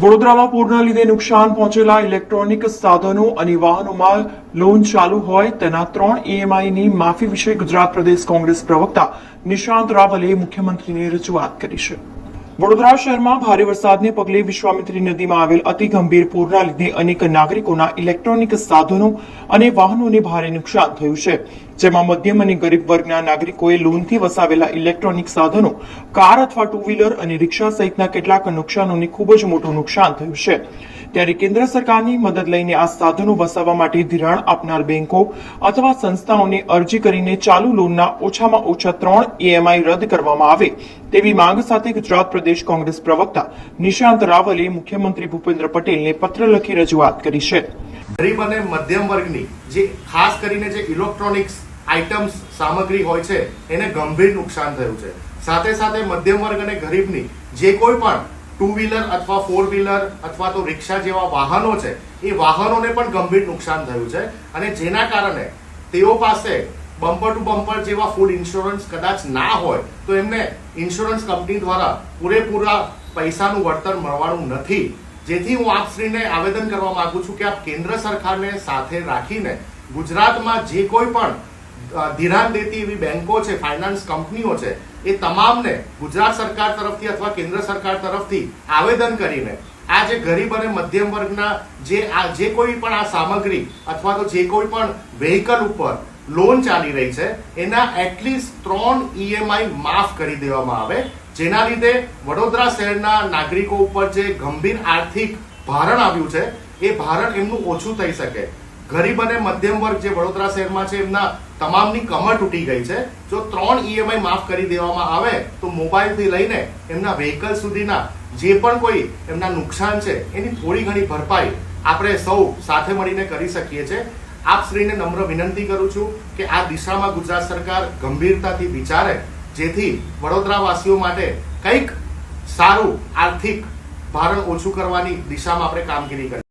વડોદરામાં પૂરના લીધે નુકસાન પહોંચેલા ઇલેક્ટ્રોનિક સાધનો અને વાહનોમાં લોન ચાલુ હોય તેના ત્રણ ઈએમઆઈની માફી વિશે ગુજરાત પ્રદેશ કોંગ્રેસ પ્રવક્તા નિશાંત રાવલે મુખ્યમંત્રીને રજૂઆત કરી છે. વડોદરા શહેરમાં ભારે વરસાદને પગલે વિશ્વામિત્રી નદીમાં આવેલ અતિ ગંભીર પૂરના લીધે અનેક નાગરિકોના ઇલેક્ટ્રોનિક સાધનો અને વાહનોને ભારે નુકસાન થયું છે. જેમાં મધ્યમ અને ગરીબ વર્ગના નાગરિકોએ લોનથી વસાવેલા ઇલેક્ટ્રોનિક સાધનો, કાર અથવા ટુ વ્હીલર અને રિક્ષા સહિતના કેટલાક નુકસાનોને ખૂબ જ મોટું નુકસાન થયું છે. ત્યારે કેન્દ્ર સરકારની મદદ લઈને આ સાધનો વસાવવા માટે ધિરાણ આપનાર બેંકો અથવા સંસ્થાઓને અરજી કરીને ચાલુ લોનના ઓછામાં ઓછા ત્રણ ઈએમઆઈ રદ કરવામાં આવે તેવી માંગ સાથે ગુજરાત પ્રદેશ કોંગ્રેસ પ્રવક્તા નિશાંત રાવલે મુખ્યમંત્રી ભૂપેન્દ્ર પટેલને પત્ર લખી રજૂઆત કરી છે. ગરીબ અને મધ્યમ વર્ગની જે ખાસ કરીને જે ઇલેક્ટ્રોનિક્સ આઇટમ્સ સામગ્રી હોય છે, એને ગંભીર નુકસાન થયું છે. સાથે સાથે મધ્યમ વર્ગ અને ગરીબની જે કોઈ પણ ટુ વ્હીલર અથવા ફોર વ્હીલર અથવા તો રિક્ષા જેવા વાહનો છે, એ વાહનોને પણ ગંભીર નુકસાન થયું છે અને જેના કારણે તેઓ પાસે બમ્પર ટુ બમ્પર જેવા ફૂલ ઇન્સ્યોરન્સ કદાચ ના હોય, તો એમને ઇન્સ્યોરન્સ કંપની દ્વારા પૂરેપૂરા પૈસાનું વળતર મળવાનું નથી. જેથી હું આપશ્રીને આવેદન કરવા માંગુ છું કે આપ કેન્દ્ર સરકારને સાથે રાખીને ગુજરાતમાં જે કોઈ પણ ધિરાણ દેતી એવી બેંકો છે, ફાઇનાન્સ કંપનીઓ છે, એ તમામને ગુજરાત સરકાર તરફથી અથવા કેન્દ્ર સરકાર તરફથી આવેદન કરીને આ જે ગરીબ અને મધ્યમ વર્ગના જે આ, જે કોઈ પણ આ સામગ્રી અથવા તો જે કોઈ પણ વેહિકલ ઉપર લોન ચાલી રહી છે, એના એટલીસ્ટ ત્રણ ઈએમઆઈ માફ કરી દેવામાં આવે, જેના લીધે વડોદરા શહેરના નાગરિકો ઉપર જે ગંભીર આર્થિક ભારણ આવ્યું છે, એ ભારણ એમનું ઓછું થઈ શકે. ગરીબ અને મધ્યમ વર્ગ જે વડોદરા શહેરમાં છે, એમના તમામની કમર તૂટી ગઈ છે. જો ત્રણ ઈએમઆઈ માફ કરી દેવામાં આવે, તો મોબાઈલથી લઈને એમના વ્હીકલ સુધીના જે પણ કોઈ એમના નુકસાન છે, એની થોડી ઘણી ભરપાઈ આપણે સૌ સાથે મળીને કરી શકીએ છીએ. આપ શ્રીને નમ્ર વિનંતી કરું છું કે આ દિશામાં ગુજરાત સરકાર ગંભીરતાથી વિચારે, જેથી વડોદરાવાસીઓ માટે કંઈક સારું, આર્થિક ભારણ ઓછું કરવાની દિશામાં આપણે કામગીરી કરીએ.